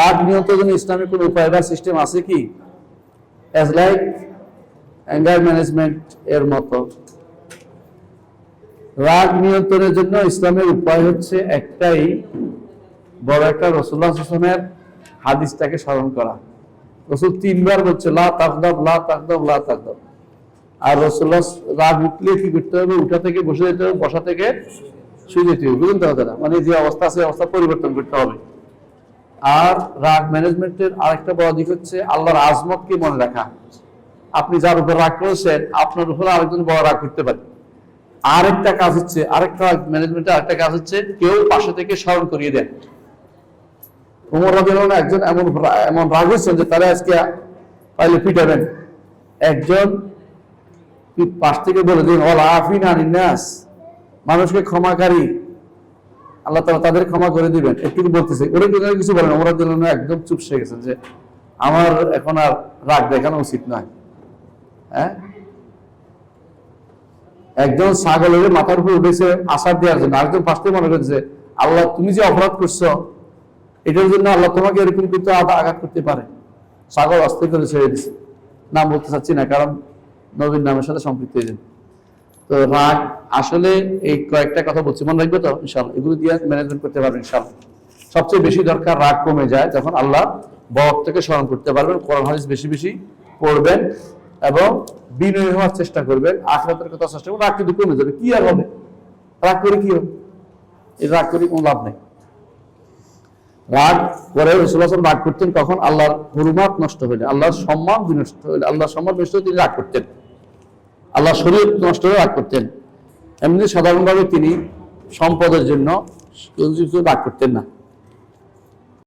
রাগ নিয়ন্ত্রণের জন্য ইসলামিক কোনো উপায় বা সিস্টেম আছে কি? অ্যাজ লাইক অ্যাঙ্গার ম্যানেজমেন্ট এর মতো। রাগ নিয়ন্ত্রণের জন্য ইসলামের উপায় হচ্ছে একটাই, বড় একটা রসুল্লাহ হাসনের হাদিসটাকে স্মরণ করা। রসুল তিনবার বলছে, লা তাকদাব লা তাকদাব লা তাকদাব আর রসুল্লাহ রাগ উঠলে কি করতে হবে? উঠা থেকে বসে যেতে হবে, বসা থেকে শুয়ে যেতে হবে। বুঝলেন তো মানে যে অবস্থা আছে অবস্থা পরিবর্তন করতে হবে। আর রাগ ম্যানেজমেন্টের আরেকটা বড় দিক হচ্ছে আল্লাহর আজমতকে মনে রাখা? আপনি যার উপর রাগ করেছেন, আপনার উপর আরেকজন বড় রাগ করতে পারে। আরেকটা কাজ হচ্ছে, আরেকটা ম্যানেজমেন্টের আরেকটা কাজ হচ্ছে কেউ পাশে থেকে স্মরণ করিয়ে দেন। উমর আনহু একজন এমন এমন রাগ হয়েছেন যে তারা আজকে পাইলে পিটাবেন। একজন পাশ থেকে বলে দিন অল আফিন আনিনাস মানুষকে ক্ষমাকারী আল্লাহ তাআলা তাদের ক্ষমা করে দিবেন। একটু বলতেছে। ওরা কিন্তু কিছু বলেন রাদিয়াল্লাহু আনহু একদম চুপসে গেছেন যে আমার এখন আর রাগ দেখানো উচিত নয়। হ্যাঁ? একজন ছাগলের মাথার উপর উঠেছে আশার দেওয়ার জন্য। আরেকজন ফার্স্টে মনে করছে আল্লাহ, তুমি যে অপরাধ করছ, এটার জন্য আল্লাহ তোমাকে এরকম কিন্তু আঘাত করতে পারে। ছাগল অস্থির করে ছেড়ে দিছে। নাম বলতে চাচ্ছি না, কারণ নবীর নামের সাথে সম্পৃক্ত হয়েছেন তো রাগ আসলে এই কয়েকটা কথা বলছি। মনে রাখবে তো? ইনশাল্লাহ এগুলো দিয়ে ম্যানেজমেন্ট করতে পারবেন ইনশাল্লাহ সবচেয়ে বেশি দরকার রাগ কমে যায় যখন আল্লাহ বক থেকে স্মরণ করতে পারবেন, কোরআন, হাদিস বেশি বেশি পড়বেন এবং বিনয় হওয়ার চেষ্টা করবেন, আখরাতের কথা চেষ্টা করবেন, রাগ কিন্তু কমে যাবে। কি আর হবে? রাগ করে কি হবে? এই রাগ করে কোনো লাভ নেই। রাগ করে রসুল্লাহ রাগ করতেন কখন? আল্লাহর হুরুমাত নষ্ট হইলে, আল্লাহর সম্মান বিনষ্ট হইলে, আল্লাহর সম্মান বিনষ্ট তিনি রাগ করতেন। আল্লাহ শরীর নষ্ট রাগ করতেন। এমনি সাধারণভাবে তিনি সম্পদের জন্য রাগ করতেন না।